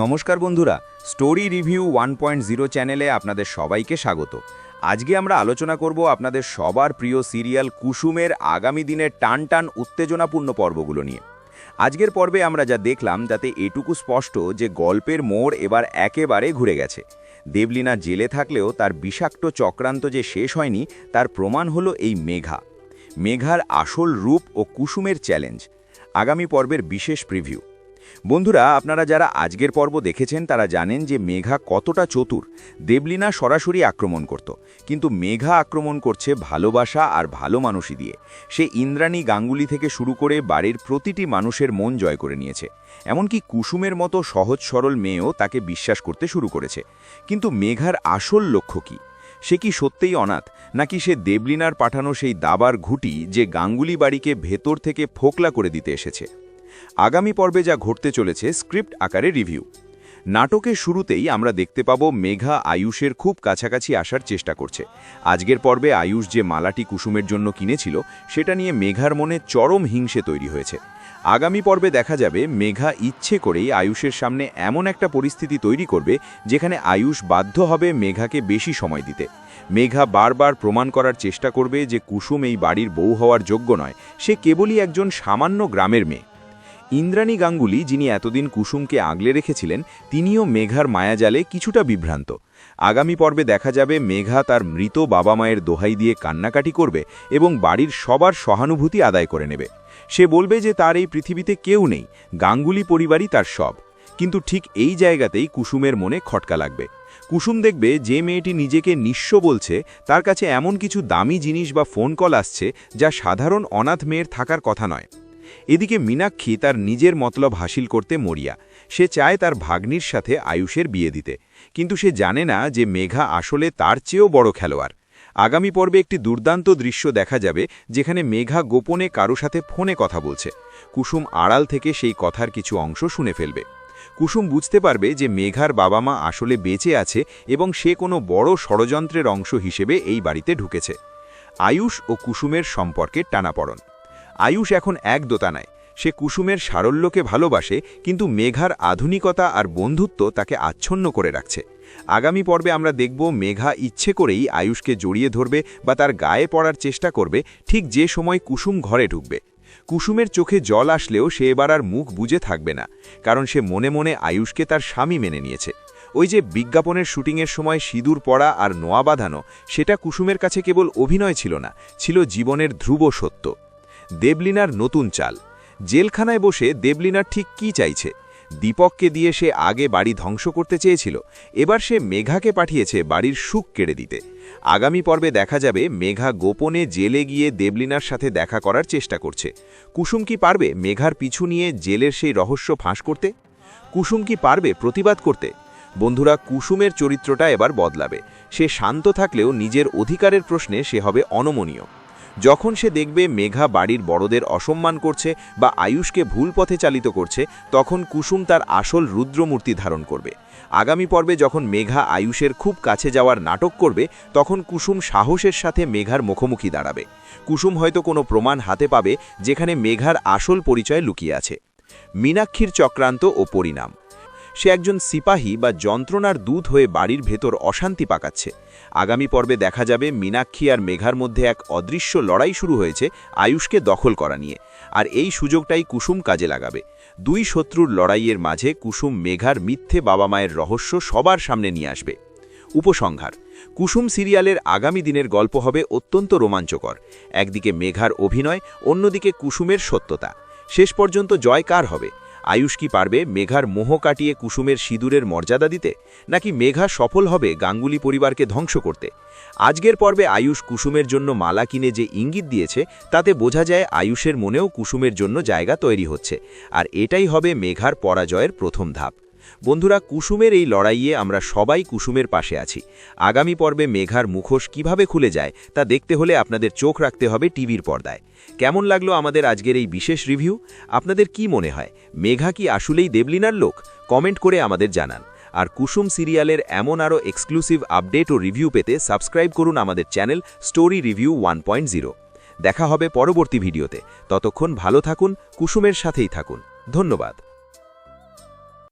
নমস্কার বন্ধুরা story review one point zero চ্যানেলে আপনাদের সবাইকে স্বাগত। আজকে আমরা আলোচনা করব আপনাদের সবার প্রিয় সিরিয়াল কুসুমের আগামী দিনের টান টান উত্তেজনাপূর্ণ পর্বগুলো নিয়ে। আজকের পর্বে আমরা যা দেখলাম তাতে এটুকু স্পষ্ট যে গল্পের মোড় এবার একেবারে ঘুরে গেছে। দেবলীনা জেলে থাকলেও তার বিষাক্ত চক্রান্ত যে শেষ হয়নি, তার প্রমাণ হলো এই মেঘা। মেঘার আসল রূপ ও কুসুমের চ্যালেঞ্জ আগামী পর্বের বিশেষ প্রিভিউ বন্ধুরা, আপনারা যারা আজকের পর্ব দেখেছেন, তারা জানেন যে মেঘা কতটা চতুর। দেবলীনা সরাসরি আক্রমণ করত। কিন্তু মেঘা আক্রমণ করছে ভালোবাসা আর ভালো মানুষই দিয়ে। সে ইন্দ্রাণী গাঙ্গুলি থেকে শুরু করে বাড়ির প্রতিটি মানুষের মন জয় করে নিয়েছে। এমনকি কুসুমের মতো সহজ সরল মেয়েও তাকে বিশ্বাস করতে শুরু করেছে। কিন্তু মেঘার আসল লক্ষ্য কী? সে কি সত্যিই অনাথ, নাকি সে দেবলিনার পাঠানো সেই দাবার ঘুটি যে গাঙ্গুলি বাড়িকে ভেতর থেকে ফোকলা করে দিতে এসেছে? আগামী পর্বে যা ঘটতে চলেছে স্ক্রিপ্ট আকারে রিভিউ। নাটকের শুরুতেই আমরা দেখতে পাবো মেঘা আয়ুষের খুব কাছাকাছি আসার চেষ্টা করছে। আজকের পর্বে আয়ুষ যে মালাটি কুসুমের জন্য কিনেছিল, সেটা নিয়ে মেঘার মনে চরম হিংসে তৈরি হয়েছে। আগামী পর্বে দেখা যাবে মেঘা ইচ্ছে করেই আয়ুষের সামনে এমন একটা পরিস্থিতি তৈরি করবে, যেখানে আয়ুষ বাধ্য হবে মেঘাকে বেশি সময় দিতে। মেঘা বারবার প্রমাণ করার চেষ্টা করবে যে কুসুম এই বাড়ির বউ হওয়ার যোগ্য নয়, সে কেবলই একজন সামান্য গ্রামের মেয়ে। ইন্দ্রাণী গাঙ্গুলি যিনি এতদিন কুসুমকে আগলে রেখেছিলেন, তিনিও মেঘার মায়াজালে কিছুটা বিভ্রান্ত। আগামী পর্বে দেখা যাবে মেঘা তার মৃত বাবা মায়ের দোহাই দিয়ে কান্নাকাটি করবে এবং বাড়ির সবার সহানুভূতি আদায় করে নেবে। সে বলবে যে তার এই পৃথিবীতে কেউ নেই, গাঙ্গুলি পরিবারই তার সব। কিন্তু ঠিক এই জায়গাতেই কুসুমের মনে খটকা লাগবে। কুসুম দেখবে যে মেয়েটি নিজেকে নিঃস্ব বলছে, তার কাছে এমন কিছু দামি জিনিস বা ফোন কল আসছে যা সাধারণ অনাথ মেয়ের থাকার কথা নয়। এদিকে মীনাক্ষী তার নিজের মতলব হাসিল করতে মরিয়া। সে চায় তার ভাগ্নির সাথে আয়ুষের বিয়ে দিতে। কিন্তু সে জানে না যে মেঘা আসলে তার চেয়েও বড় খেলোয়াড়। আগামী পর্বে একটি দুর্দান্ত দৃশ্য দেখা যাবে, যেখানে মেঘা গোপনে কারও সাথে ফোনে কথা বলছে। কুসুম আড়াল থেকে সেই কথার কিছু অংশ শুনে ফেলবে। কুসুম বুঝতে পারবে যে মেঘার বাবা মা আসলে বেঁচে আছে এবং সে কোনো বড় ষড়যন্ত্রের অংশ হিসেবে এই বাড়িতে ঢুকেছে। আয়ুষ ও কুসুমের সম্পর্কে টানাপড়ন। আয়ুষ এখন এক দোতানায়। সে কুসুমের সারল্যকে ভালোবাসে, কিন্তু মেঘার আধুনিকতা আর বন্ধুত্ব তাকে আচ্ছন্ন করে রাখছে। আগামী পর্বে আমরা দেখব মেঘা ইচ্ছে করেই আয়ুষকে জড়িয়ে ধরবে বা তার গায়ে পড়ার চেষ্টা করবে ঠিক যে সময় কুসুম ঘরে ঢুকবে। কুসুমের চোখে জল আসলেও সে এবার আর মুখ বুঝে থাকবে না, কারণ সে মনে মনে আয়ুষকে তার স্বামী মেনে নিয়েছে। ওই যে বিজ্ঞাপনের শুটিংয়ের সময় সিঁদুর পড়া আর নোয়া বাঁধানো, সেটা কুসুমের কাছে কেবল অভিনয় ছিল না, ছিল জীবনের ধ্রুব সত্য। দেবলিনার নতুন চাল। জেলখানায় বসে দেবলিনার ঠিক কি চাইছে? দীপককে দিয়ে সে আগে বাড়ি ধ্বংস করতে চেয়েছিল, এবার সে মেঘাকে পাঠিয়েছে বাড়ির সুখ কেড়ে দিতে আগামী পর্বে দেখা যাবে মেঘা গোপনে জেলে গিয়ে দেবলিনার সাথে দেখা করার চেষ্টা করছে। কুসুম কি পারবে মেঘার পিছু নিয়ে জেলের সেই রহস্য ফাঁস করতে? কুসুম কি পারবে প্রতিবাদ করতে? বন্ধুরা, কুসুমের চরিত্রটা এবার বদলাবে। সে শান্ত থাকলেও নিজের অধিকারের প্রশ্নে সে হবে অনমনীয়। যখন সে দেখবে মেঘা বাড়ির বড়দের অসম্মান করছে বা আয়ুষকে ভুল পথে চালিত করছে, তখন কুসুম তার আসল রুদ্রমূর্তি ধারণ করবে। আগামী পর্বে যখন মেঘা আয়ুষের খুব কাছে যাওয়ার নাটক করবে, তখন কুসুম সাহসের সাথে মেঘার মুখোমুখি দাঁড়াবে। কুসুম হয়তো কোনো প্রমাণ হাতে পাবে যেখানে মেঘার আসল পরিচয় লুকিয়ে আছে। মীনাক্ষীর চক্রান্ত ও পরিণাম। সে একজন সিপাহী বা যন্ত্রণার দূত হয়ে বাড়ির ভেতর অশান্তি পাকাচ্ছে। আগামী পর্বে দেখা যাবে মীনাক্ষী আর মেঘার মধ্যে এক অদৃশ্য লড়াই শুরু হয়েছে আয়ুষকে দখল করা নিয়ে। আর এই সুযোগটাই কুসুম কাজে লাগাবে। দুই শত্রুর লড়াইয়ের মাঝে কুসুম মেঘার মিথ্যে বাবা মায়ের রহস্য সবার সামনে নিয়ে আসবে। উপসংহার, কুসুম সিরিয়ালের আগামী দিনের গল্প হবে অত্যন্ত রোমাঞ্চকর। একদিকে মেঘার অভিনয়, অন্যদিকে কুসুমের সত্যতা। শেষ পর্যন্ত জয় কার হবে। আয়ুষ কি পারবে মেঘার মোহ কাটিয়ে কুসুমের সিঁদুরের মর্যাদা দিতে? নাকি মেঘা সফল হবে গাঙ্গুলি পরিবারকে ধ্বংস করতে? আজকের পর্বে আয়ুষ কুসুমের জন্য মালা কিনে যে ইঙ্গিত দিয়েছে, তাতে বোঝা যায় আয়ুষের মনেও কুসুমের জন্য জায়গা তৈরি হচ্ছে। আর এটাই হবে মেঘার পরাজয়ের প্রথম ধাপ। বন্ধুরা, কুসুমের এই লড়াইয়ে আমরা সবাই কুসুমের পাশে আছি। আগামী পর্বে মেঘার মুখোশ কীভাবে খুলে যায়, তা দেখতে হলে আপনাদের চোখ রাখতে হবে টিভির পর্দায়। কেমন লাগল আমাদের আজকের এই বিশেষ রিভিউ? আপনাদের কি মনে হয়, মেঘা কি আসলেই দেবলিনার লোক? কমেন্ট করে আমাদের জানান। আর কুসুম সিরিয়ালের এমন আরও এক্সক্লুসিভ আপডেট ও রিভিউ পেতে সাবস্ক্রাইব করুন আমাদের চ্যানেল স্টোরি রিভিউ ওয়ান দেখা হবে পরবর্তী ভিডিওতে। ততক্ষণ ভালো থাকুন, কুসুমের সাথেই থাকুন। ধন্যবাদ।